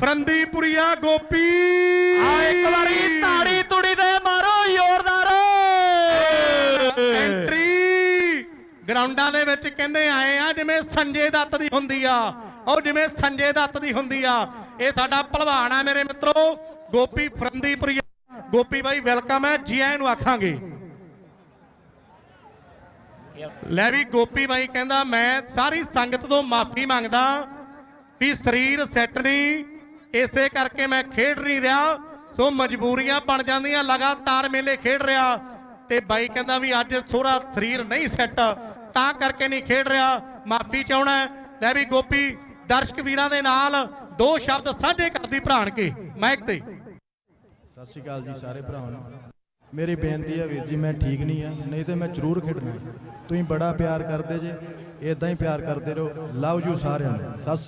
ਫਰੰਦੀਪੁਰੀਆ ਗੋਪੀ। ਆ ਇੱਕ ਵਾਰੀ ਤਾੜੀ ਤੁੜੀ ਦੇ ਮਾਰੋ ਜ਼ੋਰਦਾਰ। ਐਂਟਰੀ ਗਰਾਊਂਡਾਂ ਦੇ ਵਿੱਚ ਕਹਿੰਦੇ ਆਏ ਆ ਜਿਵੇਂ ਸੰਜੇ ਦੱਤ ਦੀ ਹੁੰਦੀ ਆ। ਉਹ ਜਿਵੇਂ ਸੰਜੇ ਦੱਤ ਦੀ ਹੁੰਦੀ ਆ। ਇਹ ਸਾਡਾ ਭਲਵਾਨ ਆ ਮੇਰੇ ਮਿੱਤਰੋ ਗੋਪੀ ਫਰੰਦੀਪੁਰੀਆ। ਗੋਪੀ ਬਾਈ ਵੈਲਕਮ ਹੈ ਜੀ ਆਇਆਂ ਨੂੰ ਆਖਾਂਗੇ। ਲੈ ਵੀ ਗੋਪੀ ਬਾਈ ਕਹਿੰਦਾ ਮੈਂ ਸਾਰੀ ਸੰਗਤ ਤੋਂ ਮਾਫੀ ਮੰਗਦਾ ਵੀ ਸਰੀਰ ਸੈੱਟ ਨਹੀਂ ਇਸੇ ਕਰਕੇ ਮੈਂ ਖੇਡ ਨਹੀਂ ਰਿਹਾ। ਸੋ ਮਜਬੂਰੀਆਂ ਬਣ ਜਾਂਦੀਆਂ, ਲਗਾਤਾਰ ਮੇਲੇ ਖੇਡ ਰਿਹਾ। ਤੇ ਬਾਈ ਕਹਿੰਦਾ ਵੀ ਅੱਜ ਥੋੜਾ ਸਰੀਰ ਨਹੀਂ ਸੈੱਟ, ਤਾਂ ਕਰਕੇ ਨਹੀਂ ਖੇਡ ਰਿਹਾ। ਮਾਫੀ ਚਾਹਣਾ ਲੈ ਵੀ ਗੋਪੀ, ਦਰਸ਼ਕ ਵੀਰਾਂ ਦੇ ਨਾਲ ਦੋ ਸ਼ਬਦ ਸਾਂਝੇ ਕਰਦੀ ਭਰਾਣ ਕੇ, ਮਾਈਕ ਤੇ। ਸਤਿ ਸ਼੍ਰੀ ਅਕਾਲ ਜੀ ਸਾਰੇ ਭਰਾਵਾਂ ਨੂੰ। ਮੇਰੀ ਬੇਨਤੀ ਹੈ ਵੀਰ ਜੀ, ਮੈਂ ਠੀਕ ਨਹੀਂ ਆ ਨਹੀਂ ਤੇ ਮੈਂ ਜ਼ਰੂਰ ਖੇਡਣਾ। ਤੁਸੀਂ ਬੜਾ ਪਿਆਰ ਕਰਦੇ ਜੇ ਇਦਾਂ ਹੀ ਪਿਆਰ ਕਰਦੇ ਰਹੋ। ਲਵ ਯੂ ਸਾਰਿਆਂ ਨੂੰ। ਸਤਿ